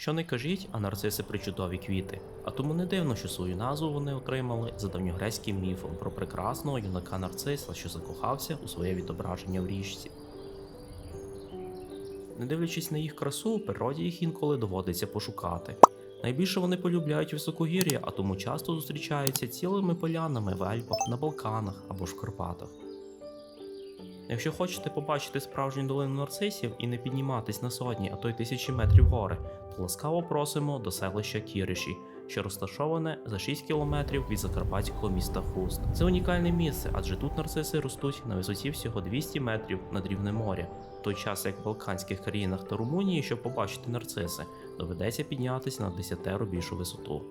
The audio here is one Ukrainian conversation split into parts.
Що не кажіть, а нарциси причудові квіти. А тому не дивно, що свою назву вони отримали за давньогрецьким міфом про прекрасного юнака нарциса, що закохався у своє відображення в річці. Не дивлячись на їх красу, у природі їх інколи доводиться пошукати. Найбільше вони полюбляють високогір'я, а тому часто зустрічаються цілими полянами в Альпах, на Балканах або ж в Карпатах. Якщо хочете побачити справжню долину нарцисів і не підніматись на сотні, а то й тисячі метрів гори, то ласкаво просимо до селища Кіриші, що розташоване за 6 кілометрів від закарпатського міста Хуст. Це унікальне місце, адже тут нарциси ростуть на висоті всього 200 метрів над рівнем моря. В той час як в Балканських країнах та Румунії, щоб побачити нарциси, доведеться піднятися на 10 більшу висоту.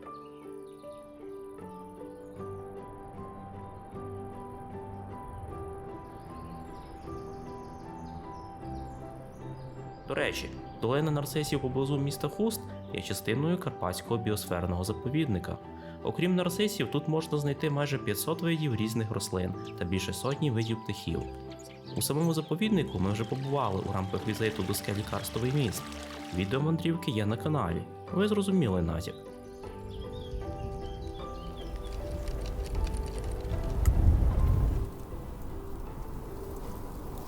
До речі, долина нарцисів поблизу міста Хуст є частиною Карпатського біосферного заповідника. Окрім нарцисів, тут можна знайти майже 500 видів різних рослин та більше сотні видів птахів. У самому заповіднику ми вже побували у рамках візиту до скелі Карстовий міст. Відео мандрівки є на каналі. Ви зрозуміли натяк.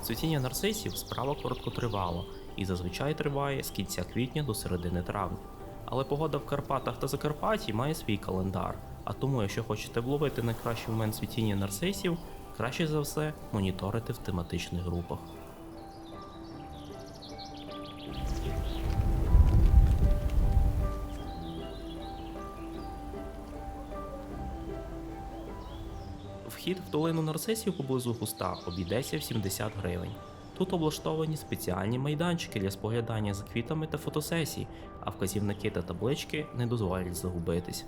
Цвітіння нарцисів справа короткотривало і зазвичай триває з кінця квітня до середини травня. Але погода в Карпатах та Закарпатті має свій календар, а тому, якщо хочете вловити найкращий момент цвітіння нарцисів, краще за все моніторити в тематичних групах. Вхід в долину нарцисів поблизу хуста обійдеться в 70 гривень. Тут облаштовані спеціальні майданчики для споглядання за квітами та фотосесій, а вказівники та таблички не дозволять загубитись.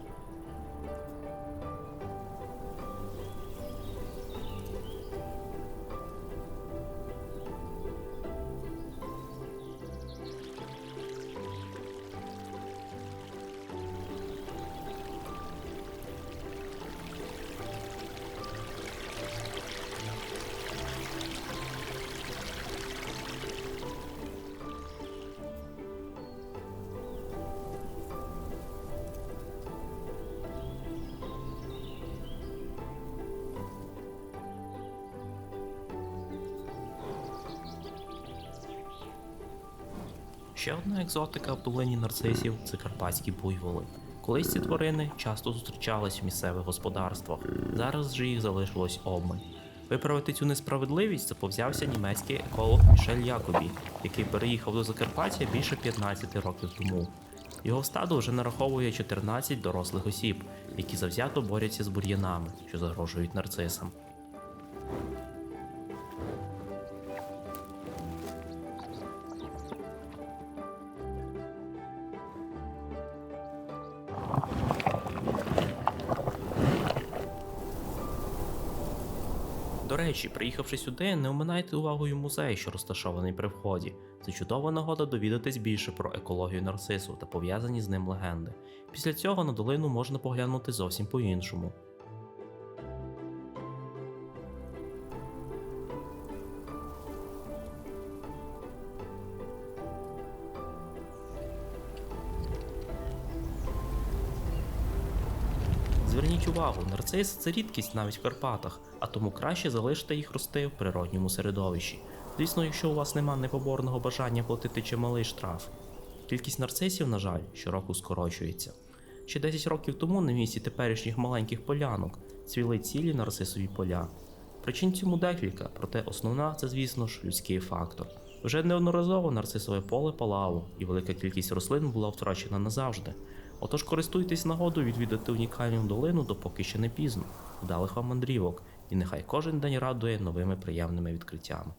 Ще одна екзотика в долині нарцисів це карпатські буйволи. Колись ці тварини часто зустрічались в місцевих господарствах, зараз же їх залишилось обмаль. Виправити цю несправедливість заповзявся німецький еколог Мішель Якобі, який переїхав до Закарпаття більше 15 років тому. Його стадо вже нараховує 14 дорослих осіб, які завзято борються з бур'янами, що загрожують нарцисам. До речі, приїхавши сюди, не оминайте увагою музей, що розташований при вході. Це чудова нагода довідатись більше про екологію нарцису та пов'язані з ним легенди. Після цього на долину можна поглянути зовсім по-іншому. Зверніть увагу, нарцис це рідкість навіть в Карпатах, а тому краще залишити їх рости в природньому середовищі. Звісно, якщо у вас нема непоборного бажання платити чималий штраф. Кількість нарцисів, на жаль, щороку скорочується. Ще 10 років тому на місці теперішніх маленьких полянок цвіли цілі нарцисові поля. Причин цьому декілька, проте основна це, звісно ж, людський фактор. Вже неодноразово нарцисове поле палало, і велика кількість рослин була втрачена назавжди. Отож користуйтесь нагодою відвідати унікальну долину, допоки ще не пізно. Вдалих вам мандрівок, і нехай кожен день радує новими приємними відкриттями.